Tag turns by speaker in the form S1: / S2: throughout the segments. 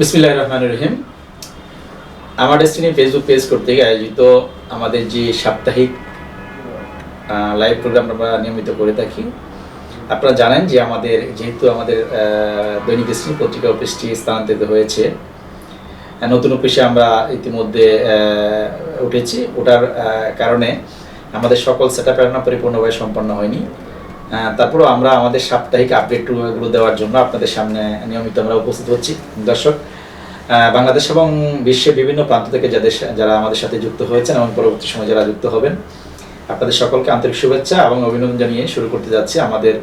S1: বিসমিল্লাহ রহমান রহিম। আমার destiny Facebook page কর্তৃক আয়োজিত আমাদের যে সাপ্তাহিক লাইভ প্রোগ্রাম আমরা নিয়মিত করে থাকি, আপনারা জানেন যে আমাদের, যেহেতু আমাদের দৈনিক ডেস্টিনি পত্রিকা অফিসটি স্থানান্তরিত হয়েছে নতুন অফিসে আমরা ইতিমধ্যে উঠেছি। ওটার কারণে আমাদের সকল সেট আপ পরিপূর্ণভাবে সম্পন্ন হয়নি। তারপরেও আমরা আমাদের সাপ্তাহিক আপডেটগুলো দেওয়ার জন্য আপনাদের সামনে নিয়মিত আমরা উপস্থিত হচ্ছি, দর্শক। বাংলাদেশ এবং বিশ্বের বিভিন্ন প্রান্ত থেকে যাদের যারা আমাদের সাথে যুক্ত হয়েছেন এবং পরবর্তী সময় যারা যুক্ত হবেন, আপনাদের সকলকে আন্তরিক শুভেচ্ছা এবং অভিনন্দন জানিয়ে শুরু করতে যাচ্ছি আমাদের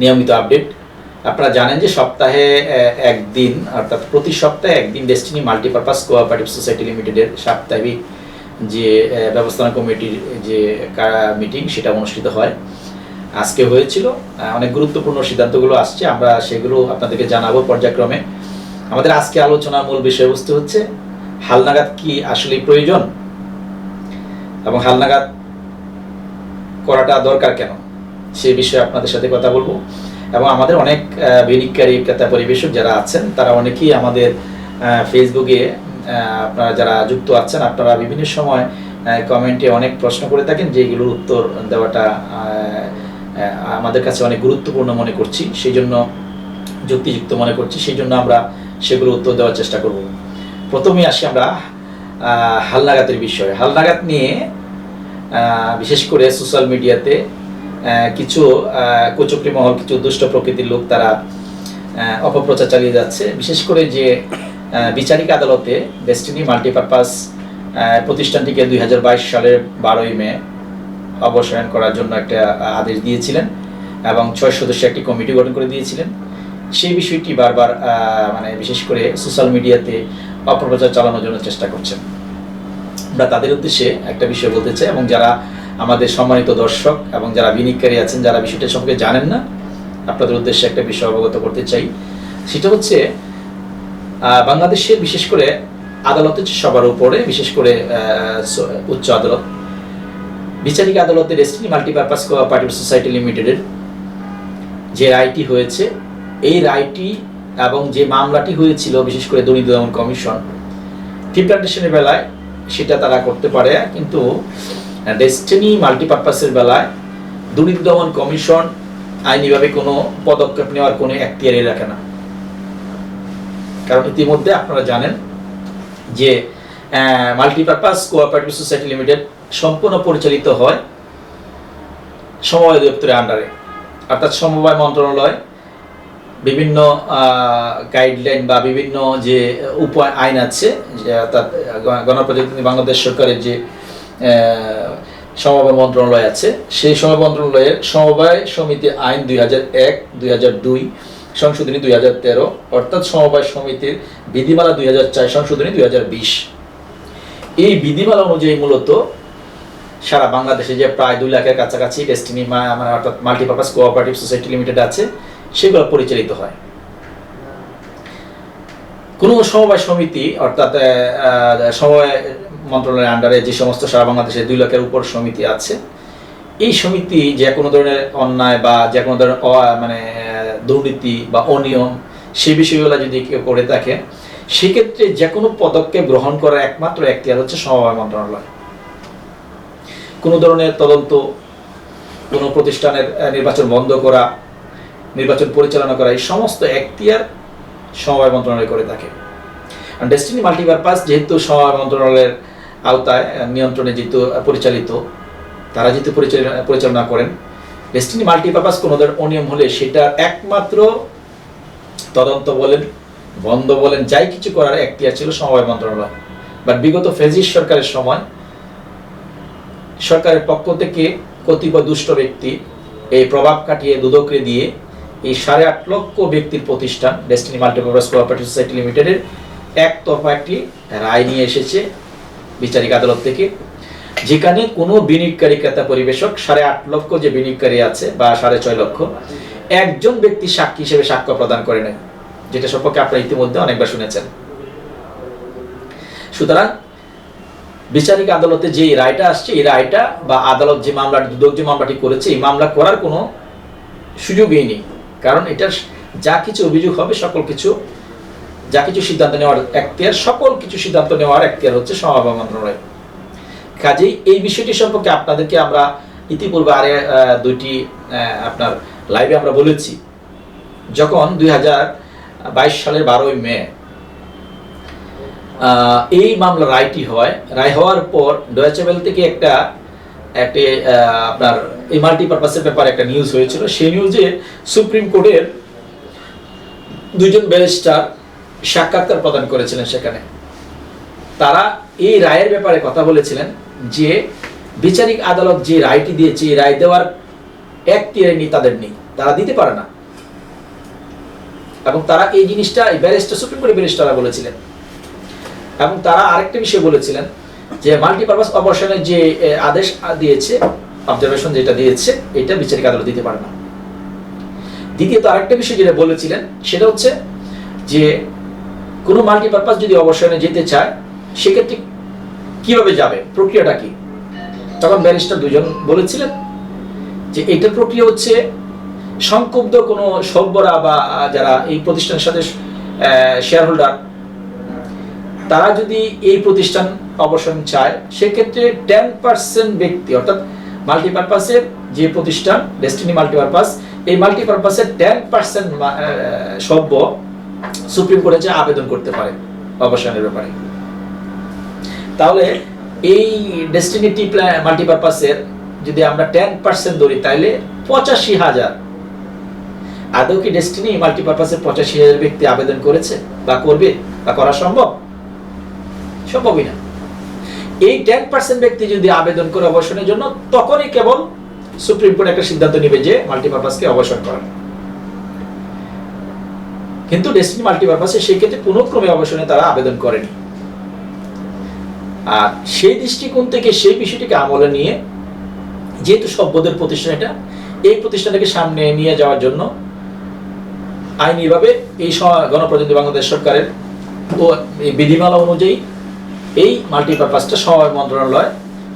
S1: নিয়মিত আপডেট আপনারা জানেন যে সপ্তাহে একদিন, অর্থাৎ প্রতি সপ্তাহে একদিন ডেস্টিনি মাল্টিপারপাস কোঅপারেটিভ সোসাইটি লিমিটেডের সাপ্তাহিক যে ব্যবস্থাপনা কমিটির যে মিটিং সেটা অনুষ্ঠিত হয়। আজকে হয়েছিল। অনেক গুরুত্বপূর্ণ সিদ্ধান্তগুলো আসছে। আমরা সেগুলো আপনাদেরকে জানাব পর্যায়ক্রমে। আমাদের আজকে আলোচনার মূল বিষয়বস্তু হচ্ছে হালনাগাদ কি আসলে প্রয়োজন এবং হালনাগাদ করাটা দরকার কেন? সেই বিষয়ে আপনাদের সাথে কথা বলব। এবং আমাদের অনেক বিনিয়োগকারী ক্রেতা পরিবেশক যারা আছেন, তারা অনেকেই আমাদের ফেসবুকে আপনারা যারা যুক্ত আছেন, আপনারা বিভিন্ন সময় কমেন্টে অনেক প্রশ্ন করে থাকেন, যেগুলোর উত্তর দেওয়াটা আমাদের কাছে অনেক গুরুত্বপূর্ণ মনে করছি সেই জন্য যুক্তিযুক্ত মনে করছি সেই জন্য আমরা সেগুলো উত্তর দেওয়ার চেষ্টা করব। প্রথমে আসি আমরা হালনাগাতের বিষয়। হালনাগাত নিয়ে বিশেষ করে সোশ্যাল মিডিয়াতে কিছু কুচক্রি মহল, কিছু দুষ্ট প্রকৃতির লোক তারা অপপ্রচার চালিয়ে যাচ্ছে। বিশেষ করে যে বিচারিক আদালতে ডেস্টিনি মাল্টিপারপাস প্রতিষ্ঠানটিকে দুই হাজার বাইশ সালের বারোই মে অবসায়ন করার জন্য একটা আদেশ দিয়েছিলেন এবং ছয় সদস্য একটি কমিটি গঠন করে দিয়েছিলেন। সেই বিষয়টি বারবার মানে বিশেষ করে সোশ্যাল মিডিয়াতে অপপ্রচার চালানোর জন্য চেষ্টা করছেন। আমরা তাদের উদ্দেশ্যে একটা বিষয় বলতে চাই এবং যারা আমাদের সম্মানিত দর্শক এবং যারা বিনিয়োগকারী আছেন, যারা বিষয়টা সম্পর্কে জানেন না, আপনাদের উদ্দেশ্যে একটা বিষয় অবগত করতে চাই। সেটা হচ্ছে বাংলাদেশে বিশেষ করে আদালত হচ্ছে সবার উপরে বিশেষ করে উচ্চ আদালত বিচারিক আদালতে ডেস্টিনি মাল্টিপারপাস কোঅপারেটিভ সোসাইটি লিমিটেডের যে রায়টি হয়েছে, এই রায়টি এবং যে মামলাটি হয়েছিল, বিশেষ করে দুর্নীতি দমন কমিশন টি বেলায় সেটা তারা করতে পারে, কিন্তু ডেস্টিনি মাল্টিপারপাসের বেলায় দুর্নীতি দমন কমিশন আইনিভাবে কোনো পদক্ষেপ নেওয়ার কোনো এখতিয়ারি রাখে না। কারণ ইতিমধ্যে আপনারা জানেন যে মাল্টিপারপাস কোঅপারেটিভ সোসাইটি লিমিটেড সম্পূর্ণ পরিচালিত হয় সমবায় দপ্তরের আন্ডারে অর্থাৎ সমবায় মন্ত্রণালয়, বিভিন্ন গাইডলাইন বা বিভিন্ন যে উপায়, আইন আছে অর্থাৎ গণপ্রজাতন্ত্রী বাংলাদেশ সরকারের যে সমবায় মন্ত্রণালয় আছে, সেই সমবায় মন্ত্রণালয়ের সমবায় সমিতি আইন দুই হাজার এক, দুই হাজার দুই, সংশোধনী দুই হাজার তেরো, অর্থাৎ সমবায় সমিতির বিধিমালা দুই হাজার চার, সংশোধনী দুই হাজার বিশ। এই বিধিমালা অনুযায়ী মূলত সারা বাংলাদেশে যে প্রায় দুই লাখের কাছাকাছি ডেস্টিনি মানে অর্থাৎ মাল্টিপারপাস কোঅপারেটিভ সোসাইটি লিমিটেড আছে, সেগুলো পরিচালিত হয়। কোনো সমবায় সমিতি অর্থাৎ সমবায় মন্ত্রণালয়ের আন্ডারে যে সমস্ত সারা বাংলাদেশে দুই লাখের উপর সমিতি আছে, এই সমিতি যে কোনো ধরনের অন্যায় বা যে কোনো ধরনের মানে দুর্নীতি বা অনিয়ম সেই বিষয়গুলো যদি কেউ করে থাকে সেক্ষেত্রে যে কোনো পদক্ষেপ গ্রহণ করার একমাত্র এখতিয়ার হচ্ছে সমবায় মন্ত্রণালয়। কোনো ধরনের তদন্ত, কোনো প্রতিষ্ঠানের নির্বাচন বন্ধ করা, নির্বাচন পরিচালনা করা, এই সমস্ত এখতিয়ার সমবায় মন্ত্রণালয় করে থাকে। ডেস্টিনি মাল্টিপারপাস যেহেতু সমবায় মন্ত্রণালয়ের আওতায় নিয়ন্ত্রণে যেহেতু পরিচালিত, তারা যেহেতু পরিচালনা পরিচালনা করেন ডেস্টিনি মাল্টিপারপাস কোনো ধরনের অনিয়ম হলে সেটা একমাত্র তদন্ত বলেন বন্ধ বলেন, যাই কিছু করার এখতিয়ার ছিল, সমবায় মন্ত্রণালয়। বাট বিগত ফেজিস সরকারের সময়, সরকারের পক্ষ থেকে কতিপয় দুষ্ট ব্যক্তি এই প্রভাব কাটিয়ে, দুদকরে দিয়ে এই সাড়ে আট লক্ষ ব্যক্তির প্রতিষ্ঠান ডেস্টিনি মাল্টিপারপাস কোঅপারেটিভ সোসাইটি লিমিটেডের একতরফা একটি রায় নিয়ে এসেছে বিচারিক আদালত থেকে, যেখানে কোনো বিনিয়োগকারী ক্রেতা পরিবেশক সাড়ে আট লক্ষ যে বিনিয়োগকারী আছে বা সাড়ে ছয় লক্ষ, একজন ব্যক্তি সাক্ষী হিসেবে সাক্ষ্য প্রদান করে নেয় যেটা সম্পর্কে আপনারা ইতিমধ্যে অনেকবার শুনেছেন। সুতরাং, বিচারিক আদালতে যে রায়টা আসছে, এই রায়টা বা আদালত যে মামলা, দুদক যে মামলাটি করেছে, এই মামলা করার কোনো সুযোগই নেই। কারণ এটার যা কিছু অভিযোগ হবে, সকল কিছু, যা কিছু সিদ্ধান্ত নেওয়ার এখতিয়ার, সকল কিছু সিদ্ধান্ত নেওয়ার এখতিয়ার হচ্ছে সমাবেশ মন্ত্রণালয়। কাজেই এই বিষয়টি সম্পর্কে আপনাদেরকে আমরা ইতিপূর্বে আরে দুইটি আপনার লাইভে আমরা বলেছি। যখন দুই হাজার সালের বারোই মে। এই মামলা রায়টি হয়। রায় হওয়ার পর ডয়েচেবেল থেকে একটা, একটি আপনার এই মাল্টিপারপাসের ব্যাপারে একটা নিউজ হয়েছিল। সেই নিউজে সুপ্রিম কোর্টের দুইজন ব্যারিস্টার সাক্ষাৎকার প্রদান করেছিলেন সেখানে। তারা এই রায়ের ব্যাপারে কথা বলেছিলেন যে, বিচারিক আদালত যে রায়টি দিয়েছে, এই রায় দেওয়ার এক নি তাদের নেই। তারা দিতে পারে না। এবং তারা এই জিনিসটা, এই ব্যারিস্টার সুপ্রিম কোর্টের ব্যারিস্টাররা বলেছিলেন। এবং তারা আরেকটা বিষয় বলেছিলেন যে মাল্টিপারপাস অপারেশনের যে আদেশ দিয়েছে অবজারভেশন যেটা দিয়েছে, এটা বিচারিক আদালত দিতে পারে না। দ্বিতীয়ত আরেকটা বিষয় যেটা বলেছিলেন, সেটা হচ্ছে যে, কোনো মাল্টিপারপাস যদি অবসরে যেতে চায়, সেক্ষেত্রে কীভাবে যাবে? প্রক্রিয়াটা কি? তখন ব্যারিস্টার দুজন বলেছিলেন যে, এটা প্রক্রিয়া হচ্ছে সংক্ষুব্ধ কোনো সভ্যরা বা যারা এই প্রতিষ্ঠানের সাথে শেয়ার হোল্ডার তারা যদি এই প্রতিষ্ঠান অবসর চায়, সেক্ষেত্রে টেন পার্সেন্ট ব্যক্তি, অর্থাৎ মাল্টিপারপাসের যে প্রতিষ্ঠান ডেস্টিনি মাল্টিপারপাস এই মাল্টিপারপাসের টেন পার্সেন্ট সভ্য সুপ্রিম কোর্টে আবেদন করতে পারে অবসানের ব্যাপারে। তাহলে এই ডেস্টিনি টি মাল্টিপারপাসের যদি আমরা টেন পার্সেন্ট ধরি, তাহলে পঁচাশি হাজার আদৌ কি ডেস্টিনি মাল্টিপারপাসের পঁচাশি হাজার ব্যক্তি আবেদন করেছে বা করবে বা করা সম্ভব? সম্ভবই না। এই টেন পার্সেন্ট ব্যক্তি যদি আবেদন করে অবসরের জন্য, তখনই কেবল সুপ্রিম কোর্ট একটা সিদ্ধান্ত নেবে যে মাল্টিপারপাসকে অবসর করানো কিন্তু ডেস্টিনি মাল্টিপারপাসে সেই ক্ষেত্রে পুনঃক্রমে অবসরে তারা আবেদন করেনি। আর সেই দৃষ্টিকোণ থেকে সেই বিষয়টিকে আমলে নিয়ে, যেহেতু সভ্যদের প্রতিষ্ঠান এটা, এই প্রতিষ্ঠানটাকে সামনে নিয়ে যাওয়ার জন্য আইনিভাবে এই গণপ্রজাতন্ত্রী বাংলাদেশ সরকারের ও এই বিধিমালা অনুযায়ী এই মাল্টিপারপাসটা সময় মন্ত্রণালয়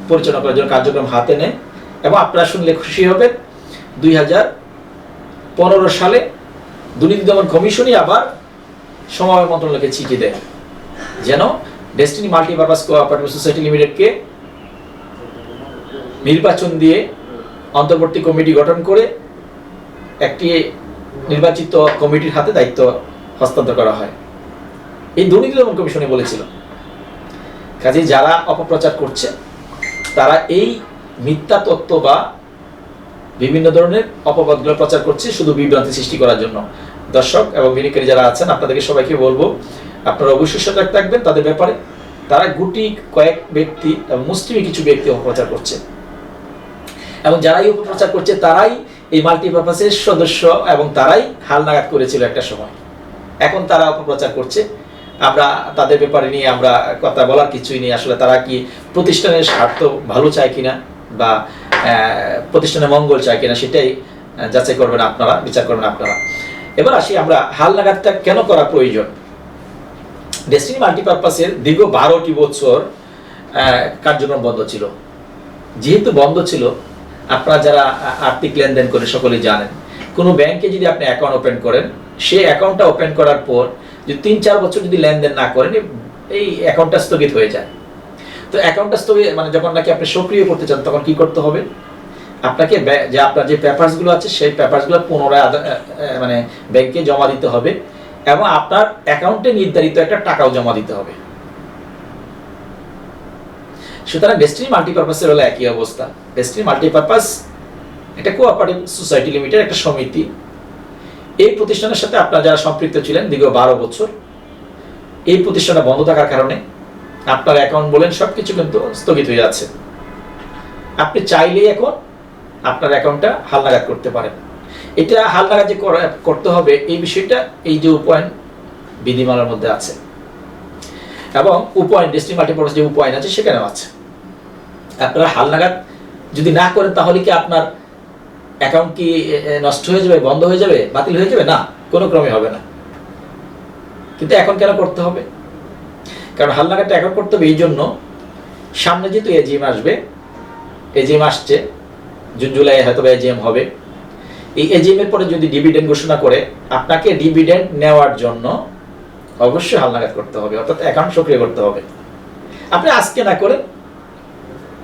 S1: পরিচালনা করার জন্য কার্যক্রম হাতে নেয় এবং আপনারা শুনলে খুশি হবেন। দুই হাজার পনেরো সালে দুর্নীতি দমন কমিশনই আবার সমবায় মন্ত্রণালয়কে চিঠি দেয় যেন ডেস্টিনি মাল্টিপারপাস কোঅপারেটিভ সোসাইটি লিমিটেডকে নির্বাচন দিয়ে অন্তর্বর্তী কমিটি গঠন করে একটি নির্বাচিত কমিটির হাতে দায়িত্ব হস্তান্তর করা হয়। এই দুর্নীতি দমন কমিশনে বলেছিল। কাজে যারা অপপ্রচার করছে, তারা এই মিথ্যা তত্ত্ব বা বিভিন্ন ধরনের অপবাদগুলো প্রচার করছে শুধু বিভ্রান্তি সৃষ্টি করার জন্য। দর্শক এবং বিনিয়োগকারী যারা আছেন, আপনাদেরকে সবাইকে বলব, আপনারা অবশ্যই সজাগ থাকবেন তাদের ব্যাপারে। তারা গুটি কয়েক ব্যক্তি এবং মুসলিমই কিছু ব্যক্তি অপপ্রচার করছে। এবং যারাই অপপ্রচার করছে, তারাই এই মাল্টিপারপাসের সদস্য এবং তারাই হালনাগাদ করেছিল একটা সময়। এখন তারা অপপ্রচার করছে। আমরা তাদের ব্যাপারে নিয়ে আমরা কথা বলার কিছুই নেই। আসলে তারা কি প্রতিষ্ঠানের স্বার্থ ভালো চায় কিনা বা প্রতিষ্ঠানের মঙ্গল চায় কিনা সেটাই যাচাই করবেন আপনারা, বিচার করবেন আপনারা। এবার আসি আমরা হাল হালনাগাদটা কেন করা প্রয়োজন? ডেস্টিনি মাল্টিপারপাসের দীর্ঘ বারোটি বছর কার্যক্রম বন্ধ ছিল। যেহেতু বন্ধ ছিল আপনারা যারা আর্থিক লেনদেন করে সকলেই জানেন, কোনো ব্যাংকে যদি আপনি অ্যাকাউন্ট ওপেন করেন, সেই অ্যাকাউন্টটা ওপেন করার পর যদি তিন চার বছর যদি লেনদেন না করেন, এই অ্যাকাউন্টটা স্থগিত হয়ে যায়। তো অ্যাকাউন্টটা স্থগিত মানে যখন নাকি আপনি সক্রিয় করতে চান, তখন কি করতে হবে? আপনাকে যে আপনার যে পেপারসগুলো আছে, সেই পেপারসগুলো পুনরায় মানে ব্যাংকে জমা দিতে হবে এবং আপনার অ্যাকাউন্টে নির্ধারিত একটা টাকাও জমা দিতে হবে। সুতরাং ডেস্টিনি মাল্টিপারপাসের হলো একই অবস্থা। ডেস্টিনি মাল্টিপারপাস একটা কোঅপারেটিভ সোসাইটি লিমিটেড একটা সমিতি। এই প্রতিষ্ঠানের সাথে আপনারা যারা সম্পৃক্ত ছিলেন দীর্ঘ বারো বছর, এই প্রতিষ্ঠানটা বন্ধ থাকার কারণে আপনার অ্যাকাউন্ট বলেন সব কিছু কিন্তু স্থগিত হয়ে যাচ্ছে। আপনি চাইলেই এখন আপনার অ্যাকাউন্টটা হালনাগাদ করতে পারেন। এটা হালনাগাদ যে করা- করতে হবে, এই বিষয়টা এই যে উপায়ন বিধিমালার মধ্যে আছে। এবং উপায়ন ডেস্টিনি মাল্টিপারপাস যে উপায়ন আছে সেখানেও আছে। আপনারা হালনাগাদ যদি না করেন, তাহলে কি আপনার অ্যাকাউন্ট কি নষ্ট হয়ে যাবে, বন্ধ হয়ে যাবে, বাতিল হয়ে যাবে? না, কোনো ক্রমে হবে না। কিন্তু এখন কেন করতে হবে? কারণ হালনাগাদটা এখন করতে হবে এই জন্য, সামনে যেহেতু এজিএম আসবে এজিএম আসছে, জুন, জুলাই হয়তো এজিএম হবে। এই এজিএম এর পরে যদি ডিভিডেন্ড ঘোষণা করে, আপনাকে ডিভিডেন্ড নেওয়ার জন্য অবশ্যই হালনাগাদ করতে হবে, অর্থাৎ অ্যাকাউন্ট সক্রিয় করতে হবে। আপনি আজকে না করে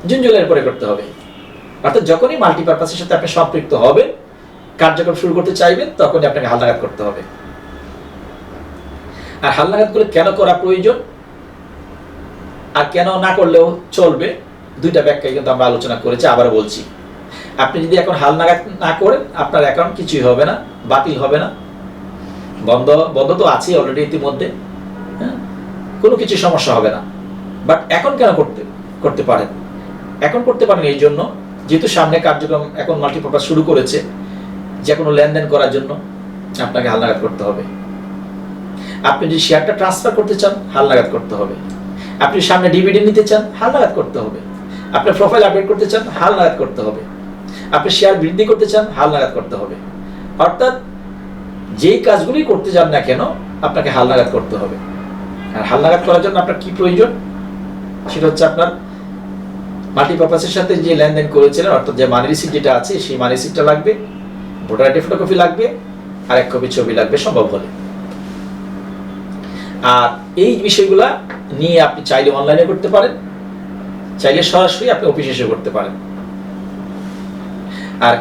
S1: জুন পরে করতে হবে। অর্থাৎ যখনই মাল্টিপারপাসের সাথে আপনি সম্পৃক্ত হবেন, কার্যক্রম শুরু করতে চাইবেন, তখনই আপনাকে হালনাগাদ করতে হবে। আর হালনাগাদগুলো কেন করা প্রয়োজন? আর কেন না করলেও চলবে? দুইটা ব্যাখ্যায় কিন্তু আমরা আলোচনা করেছি আবার বলছি। আপনি যদি এখন হালনাগাদ না করেন, আপনার অ্যাকাউন্ট কিছুই হবে না, বাতিল হবে না। বন্ধ বন্ধ তো আছেই অলরেডি ইতিমধ্যে হ্যাঁ? কোনো কিছু সমস্যা হবে না। বাট এখন কেন করতে করতে পারেন? এখন করতে পারেন এই জন্য। যেহেতু সামনে কার্যক্রম এখন মাল্টিপারপাস শুরু করেছে, যে কোনো লেনদেন করার জন্য আপনাকে হালনাগাদ করতে হবে। আপনি যদি শেয়ারটা ট্রান্সফার করতে চান হালনাগাদ করতে হবে। আপনি সামনে ডিভিডি নিতে চান হালনাগাদ করতে হবে। আপনার প্রোফাইল আপডেট করতে চান হালনাগাদ করতে হবে। আপনি শেয়ার বৃদ্ধি করতে চান হালনাগাদ করতে হবে। অর্থাৎ যেই কাজগুলি করতে যান না কেন, আপনাকে হালনাগাদ করতে হবে। আর হালনাগাদ করার জন্য আপনার কি প্রয়োজন? সেটা হচ্ছে আপনার মাল্টিপারপাসের সাথে যে লেনদেন করেছিলেন, অর্থাৎ যে মানি রিসিপ্ট যেটা আছে, সেই মানি রিসিপ্টটা লাগবে, ভোটার আইডি ফটোকপি লাগবে, আর এক কপি ছবি লাগবে সম্ভব হলে আর এই বিষয়গুলা নিয়ে আপনি চাইলে অনলাইনে করতে পারেন, চাইলে সরাসরি আপনি অফিসে এসে করতে পারেন। আর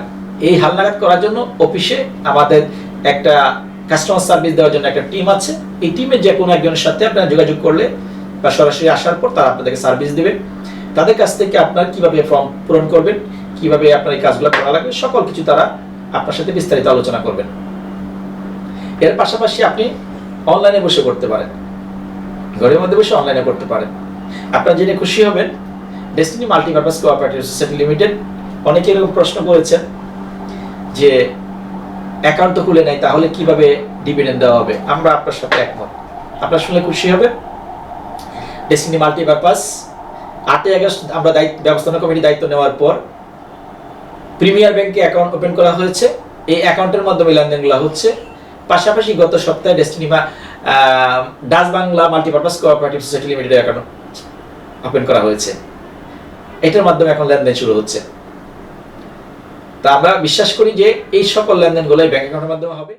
S1: এই হালনাগাদ করার জন্য অফিসে আমাদের একটা কাস্টমার সার্ভিস দেওয়ার জন্য একটা টিম আছে। এই টিমে যে কোনো একজনের সাথে আপনারা যোগাযোগ করলে বা সরাসরি আসার পর তারা আপনাদেরকে সার্ভিস দেবে। তাদের কাছ থেকে আপনার কীভাবে ফর্ম পূরণ করবেন, কীভাবে আপনার এই কাজগুলো করা লাগবে, সকল কিছু তারা আপনার সাথে বিস্তারিত আলোচনা করবেন। এর পাশাপাশি আপনি অনলাইনে বসে করতে পারেন। ঘরের মধ্যে বসে অনলাইনে করতে পারেন। আপনার জেনে খুশি হবেন destiny multipurpose cooperative society limited অনেকে এরকম প্রশ্ন করেছেন যে অ্যাকাউন্ট তো খুলে নেয় তাহলে কীভাবে ডিভিডেন্ড দেওয়া হবে? আমরা আপনার সাথে একমত। আপনার শুনলে খুশি হবে ডেস্টিনি মাল্টিপারপাস আটই আগস্ট আমরা দায়িত্ব ব্যবস্থাপনা কমিটির দায়িত্ব নেওয়ার পর প্রিমিয়ার ব্যাংকে অ্যাকাউন্ট ওপেন করা হয়েছে। এই অ্যাকাউন্টের মাধ্যমে লেনদেনগুলো হচ্ছে। পাশাপাশি গত সপ্তাহে ডেস্টিনিমা Dutch Bangla multipurpose cooperative society limited account open করা হয়েছে। এটার মাধ্যমে এখন লেনদেন শুরু হচ্ছে। তা আমরা বিশ্বাস করি যে এই সকল লেনদেনগুলো ব্যাংক অ্যাকাউন্টের মাধ্যমে হবে।